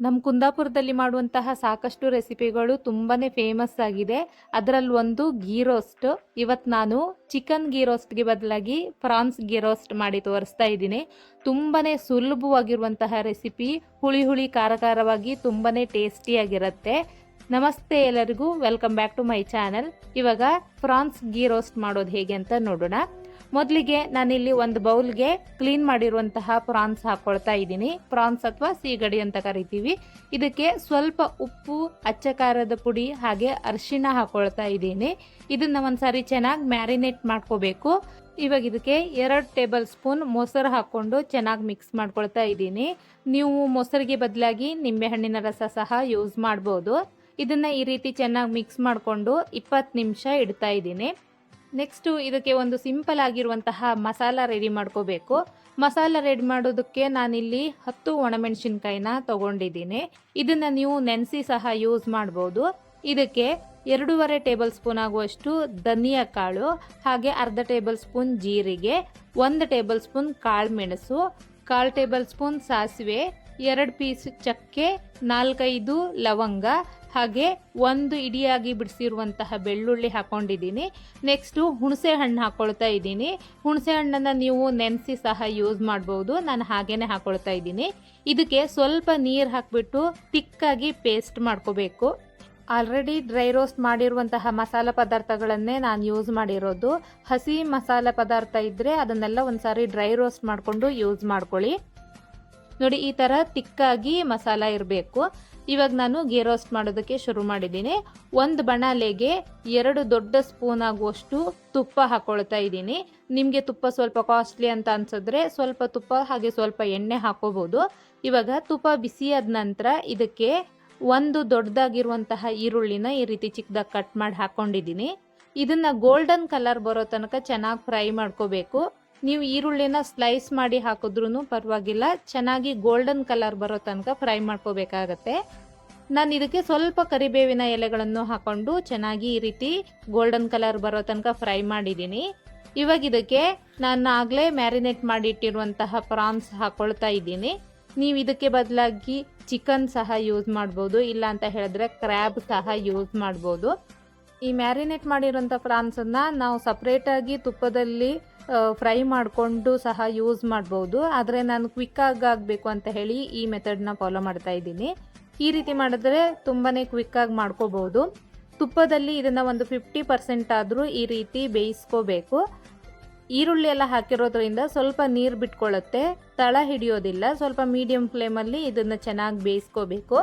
ನಮ್ಮ ಕುಂದಾಪುರದಲ್ಲಿ ಮಾಡುವಂತಹ ಸಾಕಷ್ಟು ರೆಸಿಪಿಗಳು ತುಂಬಾ ಫೇಮಸ್ ಆಗಿದೆ. ಅದರಲ್ಲಿ ಒಂದು ಗೀ ರೋಸ್ಟ್ ಇವತ್ತು ನಾನು ಚಿಕನ್ ಗೀ ರೋಸ್ಟ್ಗೆ ಬದಲಾಗಿ ಫ್ರಾನ್ಸ್ ಗೀ ರೋಸ್ಟ್ ಮಾಡಿ ತೋರಿಸ್ತಾ ಇದ್ದೀನಿ. ತುಂಬಾ ಸುಲಭವಾಗಿರುವಂತಹ ರೆಸಿಪಿ ಹುಳಿ ಹುಳಿ ಖಾರ ಖಾರವಾಗಿ ತುಂಬಾ ಟೇಸ್ಟಿಯಾಗಿರುತ್ತೆ ನಮಸ್ತೆ ಎಲ್ಲರಿಗೂ welcome back to my channel ಇವಾಗ ಫ್ರಾನ್ಸ್ ಗೀ ರೋಸ್ಟ್ ಮಾಡೋದು ಹೇಗೆ ಅಂತ ನೋಡೋಣ. ಮೊದಲಿಗೆ ನಾನಿಲ್ಲಿ ಒಂದು ಬೌಲ್ಗೆ ಕ್ಲೀನ್ ಮಾಡಿರುವಂತಹ ಪ್ರಾನ್ಸ್ ಹಾಕೊಳ್ತಾ ಇದ್ದೀನಿ. ಪ್ರಾನ್ಸ್ ಅಥವಾ ಸೀಗಡಿ ಅಂತ ಕರಿತೀವಿ. ಇದಕ್ಕೆ ಸ್ವಲ್ಪ ಉಪ್ಪು, ಅಚ್ಚಕಾರದ ಪುಡಿ ಹಾಗೆ ಅರಿಶಿಣ ಹಾಕೊಳ್ತಾ ಇದ್ದೀನಿ. ಇದನ್ನ ಒಂದ್ಸಾರಿ ಚೆನ್ನಾಗಿ ಮ್ಯಾರಿನೇಟ್ ಮಾಡ್ಕೋಬೇಕು. ಇವಾಗ ಇದಕ್ಕೆ ಎರಡು ಟೇಬಲ್ ಸ್ಪೂನ್ ಮೊಸರು ಹಾಕ್ಕೊಂಡು ಚೆನ್ನಾಗಿ ಮಿಕ್ಸ್ ಮಾಡ್ಕೊಳ್ತಾ ಇದ್ದೀನಿ. ನೀವು ಮೊಸರಿಗೆ ಬದಲಾಗಿ ನಿಂಬೆಹಣ್ಣಿನ ರಸ ಸಹ ಯೂಸ್ ಮಾಡ್ಬೋದು. ಇದನ್ನ ಈ ರೀತಿ ಚೆನ್ನಾಗಿ ಮಿಕ್ಸ್ ಮಾಡಿಕೊಂಡು ಇಪ್ಪತ್ತು ನಿಮಿಷ ಇಡ್ತಾ ಇದ್ದೀನಿ. ನೆಕ್ಸ್ಟು ಇದಕ್ಕೆ ಒಂದು ಸಿಂಪಲ್ ಆಗಿರುವಂತಹ ಮಸಾಲ ರೆಡಿ ಮಾಡ್ಕೋಬೇಕು. ಮಸಾಲ ರೆಡಿ ಮಾಡೋದಕ್ಕೆ ನಾನಿಲ್ಲಿ ಹತ್ತು ಒಣಮೆಣಸಿನ್ಕಾಯಿನ ತಗೊಂಡಿದ್ದೀನಿ. ಇದನ್ನು ನೀವು ನೆನೆಸಿ ಸಹ ಯೂಸ್ ಮಾಡ್ಬೋದು. ಇದಕ್ಕೆ ಎರಡೂವರೆ ಟೇಬಲ್ ಸ್ಪೂನ್ ಆಗುವಷ್ಟು ಧನಿಯಾ ಕಾಳು, ಹಾಗೆ ಅರ್ಧ ಟೇಬಲ್ ಸ್ಪೂನ್ ಜೀರಿಗೆ, ಒಂದು ಟೇಬಲ್ ಸ್ಪೂನ್ ಕಾಳು ಮೆಣಸು ಕಾಲು ಟೇಬಲ್ ಸ್ಪೂನ್ ಸಾಸಿವೆ, ಎರಡು ಪೀಸ್ ಚಕ್ಕೆ, ನಾಲ್ಕೈದು ಲವಂಗ ಹಾಗೆ ಒಂದು ಇಡಿಯಾಗಿ ಬಿಡಿಸಿರುವಂತಹ ಬೆಳ್ಳುಳ್ಳಿ ಹಾಕೊಂಡಿದ್ದೀನಿ. ನೆಕ್ಸ್ಟು ಹುಣಸೆ ಹಣ್ಣು ಹಾಕ್ಕೊಳ್ತಾ ಇದ್ದೀನಿ. ಹುಣಸೆ ಹಣ್ಣನ್ನು ನೀವು ನೆನೆಸಿ ಸಹ ಯೂಸ್ ಮಾಡ್ಬೋದು. ನಾನು ಹಾಗೇನೆ ಹಾಕ್ಕೊಳ್ತಾ ಇದ್ದೀನಿ. ಇದಕ್ಕೆ ಸ್ವಲ್ಪ ನೀರು ಹಾಕಿಬಿಟ್ಟು ತಿಕ್ಕಾಗಿ ಪೇಸ್ಟ್ ಮಾಡ್ಕೋಬೇಕು. ಆಲ್ರೆಡಿ ಡ್ರೈ ರೋಸ್ಟ್ ಮಾಡಿರುವಂತಹ ಮಸಾಲೆ ಪದಾರ್ಥಗಳನ್ನೇ ನಾನು ಯೂಸ್ ಮಾಡಿರೋದು. ಹಸಿ ಮಸಾಲೆ ಪದಾರ್ಥ ಇದ್ದರೆ ಅದನ್ನೆಲ್ಲ ಒಂದು ಸಾರಿ ಡ್ರೈ ರೋಸ್ಟ್ ಮಾಡಿಕೊಂಡು ಯೂಸ್ ಮಾಡ್ಕೊಳ್ಳಿ. ನೋಡಿ, ಈ ಥರ ತಿಕ್ಕಾಗಿ ಮಸಾಲ ಇರಬೇಕು. ಇವಾಗ ನಾನು ಗೇ ರೋಸ್ಟ್ ಮಾಡೋದಕ್ಕೆ ಶುರು ಮಾಡಿದ್ದೀನಿ. ಒಂದು ಬಣಾಲೆಗೆ ಎರಡು ದೊಡ್ಡ ಸ್ಪೂನ್ ಆಗುವಷ್ಟು ತುಪ್ಪ ಹಾಕೊಳ್ತಾ ಇದ್ದೀನಿ. ನಿಮಗೆ ತುಪ್ಪ ಸ್ವಲ್ಪ ಕಾಸ್ಟ್ಲಿ ಅಂತ ಅನ್ಸಿದ್ರೆ ಸ್ವಲ್ಪ ತುಪ್ಪ ಹಾಗೆ ಸ್ವಲ್ಪ ಎಣ್ಣೆ ಹಾಕೋಬಹುದು ಇವಾಗ ತುಪ್ಪ ಬಿಸಿಯಾದ ನಂತರ ಇದಕ್ಕೆ ಒಂದು ದೊಡ್ಡದಾಗಿರುವಂತಹ ಈರುಳ್ಳಿನ ಈ ರೀತಿ ಚಿಕ್ಕದಾಗಿ ಕಟ್ ಮಾಡಿ ಹಾಕೊಂಡಿದ್ದೀನಿ. ಇದನ್ನ ಗೋಲ್ಡನ್ ಕಲರ್ ಬರೋ ತನಕ ಚೆನ್ನಾಗಿ ಫ್ರೈ ಮಾಡ್ಕೋಬೇಕು. ನೀವು ಈರುಳ್ಳಿನ ಸ್ಲೈಸ್ ಮಾಡಿ ಹಾಕಿದ್ರೂ ಪರವಾಗಿಲ್ಲ. ಚೆನ್ನಾಗಿ ಗೋಲ್ಡನ್ ಕಲರ್ ಬರೋ ತನಕ ಫ್ರೈ ಮಾಡ್ಕೋಬೇಕಾಗತ್ತೆ. ನಾನು ಇದಕ್ಕೆ ಸ್ವಲ್ಪ ಕರಿಬೇವಿನ ಎಲೆಗಳನ್ನು ಹಾಕೊಂಡು ಚೆನ್ನಾಗಿ ಈ ರೀತಿ ಗೋಲ್ಡನ್ ಕಲರ್ ಬರೋ ತನಕ ಫ್ರೈ ಮಾಡಿದ್ದೀನಿ. ಇವಾಗ ಇದಕ್ಕೆ ನಾನು ಆಗಲೇ ಮ್ಯಾರಿನೇಟ್ ಮಾಡಿಟ್ಟಿರುವಂತಹ ಪ್ರಾನ್ಸ್ ಹಾಕೊಳ್ತಾ ಇದ್ದೀನಿ. ನೀವು ಇದಕ್ಕೆ ಬದಲಾಗಿ ಚಿಕನ್ ಸಹ ಯೂಸ್ ಮಾಡ್ಬೋದು, ಇಲ್ಲ ಅಂತ ಹೇಳಿದ್ರೆ ಕ್ರ್ಯಾಬ್ ಸಹ ಯೂಸ್ ಮಾಡ್ಬೋದು. ಈ ಮ್ಯಾರಿನೇಟ್ ಮಾಡಿರುವಂಥ ಪ್ರಾನ್ಸನ್ನು ನಾವು ಸಪ್ರೇಟಾಗಿ ತುಪ್ಪದಲ್ಲಿ ಫ್ರೈ ಮಾಡಿಕೊಂಡು ಸಹ ಯೂಸ್ ಮಾಡ್ಬೋದು. ಆದರೆ ನಾನು ಕ್ವಿಕ್ಕಾಗಿ ಆಗಬೇಕು ಅಂತ ಹೇಳಿ ಈ ಮೆಥಡ್ನ ಫಾಲೋ ಮಾಡ್ತಾ ಇದ್ದೀನಿ. ಈ ರೀತಿ ಮಾಡಿದ್ರೆ ತುಂಬಾ ಕ್ವಿಕ್ಕಾಗಿ ಮಾಡ್ಕೋಬೋದು. ತುಪ್ಪದಲ್ಲಿ ಇದನ್ನು ಒಂದು ಫಿಫ್ಟಿ ಪರ್ಸೆಂಟ್ ಆದರೂ ಈ ರೀತಿ ಬೇಯಿಸ್ಕೋಬೇಕು. ಈರುಳ್ಳಿ ಎಲ್ಲ ಹಾಕಿರೋದ್ರಿಂದ ಸ್ವಲ್ಪ ನೀರು ಬಿಟ್ಕೊಳ್ಳುತ್ತೆ ತಳ ಹಿಡಿಯೋದಿಲ್ಲ. ಸ್ವಲ್ಪ ಮೀಡಿಯಂ ಫ್ಲೇಮಲ್ಲಿ ಇದನ್ನು ಚೆನ್ನಾಗಿ ಬೇಯಿಸ್ಕೋಬೇಕು.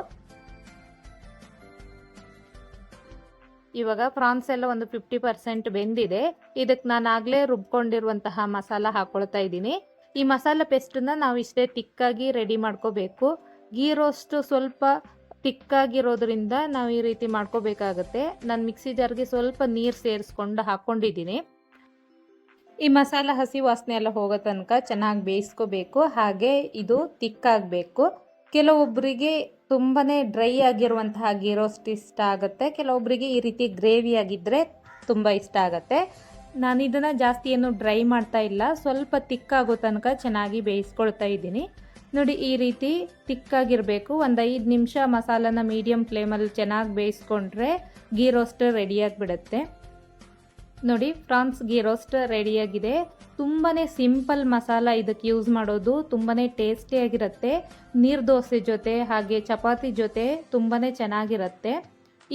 ಇವಾಗ ಪ್ರಾನ್ಸ್ ಎಲ್ಲ ಒಂದು ಫಿಫ್ಟಿ ಪರ್ಸೆಂಟ್ ಬೆಂದಿದೆ. ಇದಕ್ಕೆ ನಾನು ಆಗಲೇ ರುಬ್ಕೊಂಡಿರುವಂತಹ ಮಸಾಲ ಹಾಕೊಳ್ತಾ ಇದ್ದೀನಿ. ಈ ಮಸಾಲ ಪೇಸ್ಟನ್ನ ನಾವು ಇಷ್ಟೇ ತಿಕ್ಕಾಗಿ ರೆಡಿ ಮಾಡ್ಕೋಬೇಕು. ಗೀ ರೋಸ್ಟ್ ಸ್ವಲ್ಪ ತಿಕ್ಕಾಗಿರೋದ್ರಿಂದ ನಾವು ಈ ರೀತಿ ಮಾಡ್ಕೋಬೇಕಾಗತ್ತೆ. ನಾನು ಮಿಕ್ಸಿ ಜಾರ್ಗೆ ಸ್ವಲ್ಪ ನೀರು ಸೇರಿಸ್ಕೊಂಡು ಹಾಕ್ಕೊಂಡಿದ್ದೀನಿ ಈ ಮಸಾಲ ಹಸಿ ವಾಸನೆ ಎಲ್ಲ ಹೋಗೋ ತನಕ ಚೆನ್ನಾಗಿ ಬೇಯಿಸ್ಕೋಬೇಕು. ಹಾಗೆ ಇದು ತಿಕ್ಕಾಗಬೇಕು. ಕೆಲವೊಬ್ಬರಿಗೆ ತುಂಬಾ ಡ್ರೈ ಆಗಿರುವಂತಹ ಗೀ ರೋಸ್ಟ್ ಇಷ್ಟ ಆಗುತ್ತೆ. ಕೆಲವೊಬ್ಬರಿಗೆ ಈ ರೀತಿ ಗ್ರೇವಿ ಆಗಿದ್ದರೆ ತುಂಬ ಇಷ್ಟ ಆಗುತ್ತೆ. ನಾನು ಇದನ್ನು ಜಾಸ್ತಿ ಏನು ಡ್ರೈ ಮಾಡ್ತಾ ಇಲ್ಲ. ಸ್ವಲ್ಪ ತಿಕ್ಕಾಗೋ ತನಕ ಚೆನ್ನಾಗಿ ಬೇಯಿಸ್ಕೊಳ್ತಾ ಇದ್ದೀನಿ. ನೋಡಿ, ಈ ರೀತಿ ತಿಕ್ಕಾಗಿರಬೇಕು ಒಂದು ಐದು ನಿಮಿಷ ಮಸಾಲನ ಮೀಡಿಯಮ್ ಫ್ಲೇಮಲ್ಲಿ ಚೆನ್ನಾಗಿ ಬೇಯಿಸ್ಕೊಂಡ್ರೆ ಗೀ ರೋಸ್ಟ್ ರೆಡಿಯಾಗಿಬಿಡುತ್ತೆ ನೋಡಿ ಫ್ರಾನ್ಸ್ ಗೀ ರೋಸ್ಟ್ ರೆಡಿಯಾಗಿದೆ ತುಂಬಾ ಸಿಂಪಲ್ ಮಸಾಲ ಇದಕ್ಕೆ ಯೂಸ್ ಮಾಡೋದು ತುಂಬಾ ಟೇಸ್ಟಿಯಾಗಿರುತ್ತೆ ನೀರು ದೋಸೆ ಜೊತೆ, ಹಾಗೆ ಚಪಾತಿ ಜೊತೆ ತುಂಬಾ ಚೆನ್ನಾಗಿರುತ್ತೆ.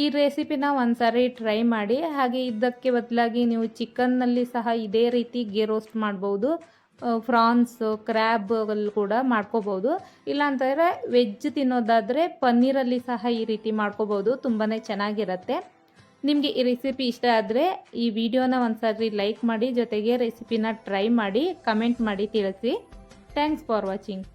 ಈ ರೆಸಿಪಿನ ಒಂದ್ಸಾರಿ ಟ್ರೈ ಮಾಡಿ, ಹಾಗೆ ಇದಕ್ಕೆ ಬದಲಾಗಿ ನೀವು ಚಿಕನ್ನಲ್ಲಿ ಸಹ ಇದೇ ರೀತಿ ಗೀ ರೋಸ್ಟ್ ಮಾಡ್ಬೋದು ಫ್ರಾನ್ಸ್ ಕ್ರ್ಯಾಬ್ ಕೂಡ ಮಾಡ್ಕೋಬೋದು. ಇಲ್ಲಾಂತಂದರೆ ವೆಜ್ ತಿನ್ನೋದಾದರೆ ಪನ್ನೀರಲ್ಲಿ ಸಹ ಈ ರೀತಿ ಮಾಡ್ಕೋಬೋದು. ತುಂಬಾ ಚೆನ್ನಾಗಿರುತ್ತೆ. ನಿಮಗೆ ಈ ರೆಸಿಪಿ ಇಷ್ಟ ಆದರೆ ಈ ವಿಡಿಯೋನ ಒಂದ್ಸರಿ ಲೈಕ್ ಮಾಡಿ ಜೊತೆಗೆ ರೆಸಿಪಿನ ಟ್ರೈ ಮಾಡಿ ಕಮೆಂಟ್ ಮಾಡಿ ತಿಳಿಸಿ. Thanks for watching